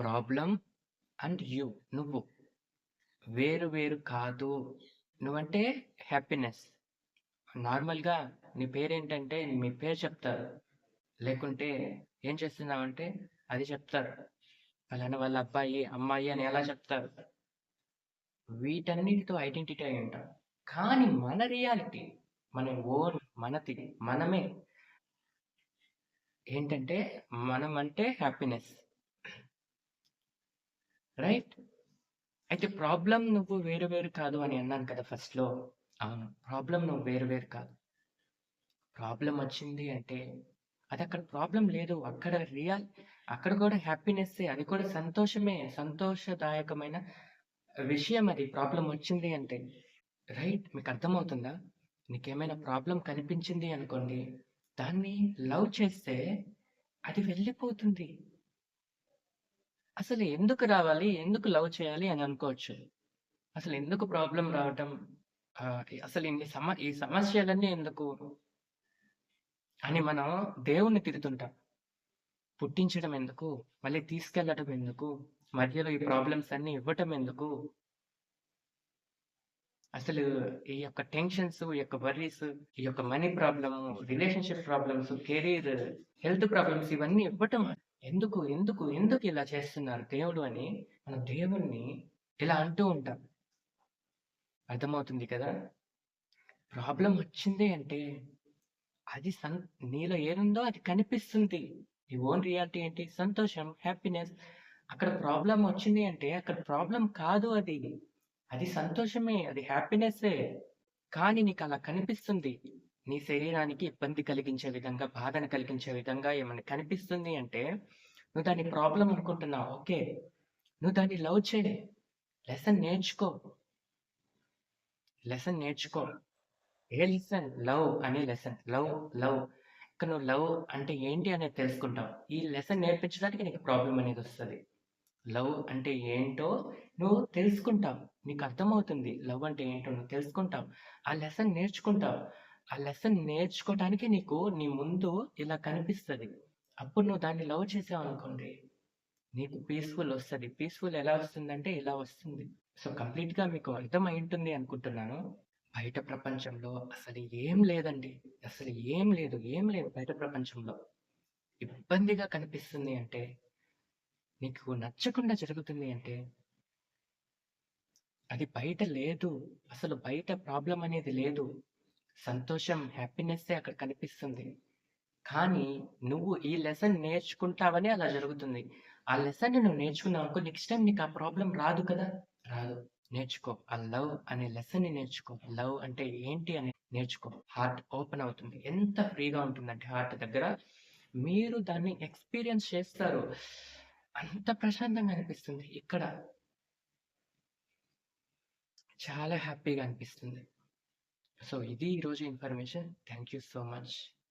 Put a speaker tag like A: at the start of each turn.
A: Problem and you. నువ్వు. వేరు వేరు కాదు. నువ్వంటే హ్యాపీనెస్. నార్మల్గా నీ పేరేంటంటే మీ పేరు చెప్తారు. లేకుంటే ఏం చేస్తున్నావంటే అది చెప్తారు. అలానే వాళ్ళ అబ్బాయి అమ్మాయి అని ఎలా చెప్తారు. వీటన్నిటితో ఐడెంటిటీ అయి ఉంటాం. కానీ మన రియాలిటీ మన ఓన్ మనది మనమే. ఏంటంటే మనం అంటే హ్యాపీనెస్. రైట్ అయితే ప్రాబ్లం నువ్వు వేరు వేరు కాదు అని అన్నాను కదా ఫస్ట్లో అవును. ప్రాబ్లం నువ్వు వేరు వేరు కాదు. ప్రాబ్లం వచ్చింది అంటే అది అక్కడ ప్రాబ్లం లేదు. అక్కడ రియల్ అక్కడ కూడా హ్యాపీనెస్ అది కూడా సంతోషమే సంతోషదాయకమైన విషయం అది. ప్రాబ్లం వచ్చింది అంటే. రైట్ మీకు అర్థమవుతుందా? నీకేమైనా ప్రాబ్లం కనిపించింది అనుకోండి దాన్ని లవ్ చేస్తే అది వెళ్ళిపోతుంది. అసలు ఎందుకు రావాలి? ఎందుకు లవ్ చేయాలి? అని అనుకోవచ్చు. అసలు ఎందుకు ప్రాబ్లం రావటం? అసలు ఇన్ని సమ ఈ సమస్యలన్నీ ఎందుకు? అని మనం దేవుణ్ణి తిడుతుంటాం. పుట్టించడం ఎందుకు? మళ్ళీ తీసుకెళ్ళటం ఎందుకు? మధ్యలో ఈ ప్రాబ్లమ్స్ అన్ని ఇవ్వటం ఎందుకు? అసలు ఈ యొక్క టెన్షన్స్ ఈ యొక్క వర్రీస్ ఈ యొక్క money problem relationship problems career health problems ఇవన్నీ ఇవ్వటం ఎందుకు ఎందుకు ఎందుకు ఇలా చేస్తున్నారు దేవుడు అని మన దేవుణ్ణి ఇలా అంటూ ఉంటాం. అర్థమవుతుంది కదా? ప్రాబ్లం వచ్చింది అంటే అది సన్ నీలో ఏముందో అది కనిపిస్తుంది. నీ ఓన్ రియాలిటీ ఏంటి? సంతోషం హ్యాపీనెస్. అక్కడ ప్రాబ్లం వచ్చింది అంటే అక్కడ ప్రాబ్లం కాదు అది. అది సంతోషమే అది హ్యాపీనెస్సే. కానీ నీకు అలా కనిపిస్తుంది. నీ శరీరానికి ఇబ్బంది కలిగించే విధంగా బాధను కలిగించే విధంగా ఏమైనా కనిపిస్తుంది అంటే నువ్వు దాన్ని ప్రాబ్లం అనుకుంటున్నావు ఓకే. నువ్వు దాన్ని లవ్ చేయి. లెసన్ నేర్చుకో. లెసన్ నేర్చుకో. ఏ లెసన్? లవ్ అనే లెసన్. Love love. ఇక నువ్వు లవ్ అంటే ఏంటి అనేది తెలుసుకుంటావు. ఈ లెసన్ నేర్పించడానికి నీకు ప్రాబ్లం అనేది వస్తుంది. లవ్ అంటే ఏంటో నువ్వు తెలుసుకుంటావు. నీకు అర్థమవుతుంది లవ్ అంటే ఏంటో నువ్వు తెలుసుకుంటావు. ఆ లెసన్ నేర్చుకుంటావు. ఆ లెసన్ నేర్చుకోవడానికి నీకు నీ ముందు ఇలా కనిపిస్తుంది. అప్పుడు నువ్వు దాన్ని లవ్ చేసావు అనుకోండి నీకు పీస్ఫుల్ వస్తుంది. పీస్ఫుల్ ఎలా వస్తుందంటే ఇలా వస్తుంది. సో కంప్లీట్గా మీకు అర్థమై ఉంటుంది అనుకుంటున్నాను. బయట ప్రపంచంలో అసలు ఏం లేదండి. అసలు ఏం లేదు ఏం లేదు బయట ప్రపంచంలో. ఇబ్బందిగా కనిపిస్తుంది అంటే నీకు నచ్చకుండా జరుగుతుంది అంటే అది బయట లేదు. అసలు బయట ప్రాబ్లం అనేది లేదు. సంతోషం హ్యాపీనెస్ అక్కడ కనిపిస్తుంది. కానీ నువ్వు ఈ లెసన్ నేర్చుకుంటావని అలా జరుగుతుంది. ఆ లెసన్ నువ్వు నేర్చుకున్నావు అనుకో నెక్స్ట్ టైం నీకు ఆ ప్రాబ్లం రాదు కదా? రాదు. నేర్చుకో. ఆ లవ్ అనే లెసన్ని నేర్చుకో. లవ్ అంటే ఏంటి అని నేర్చుకో. హార్ట్ ఓపెన్ అవుతుంది. ఎంత ఫ్రీగా ఉంటుందంటే హార్ట్ దగ్గర మీరు దాన్ని ఎక్స్పీరియన్స్ చేస్తారు. అంత ప్రశాంతంగా అనిపిస్తుంది. ఇక్కడ చాలా హ్యాపీగా అనిపిస్తుంది. సో ఇది ఈరోజు information thank you so much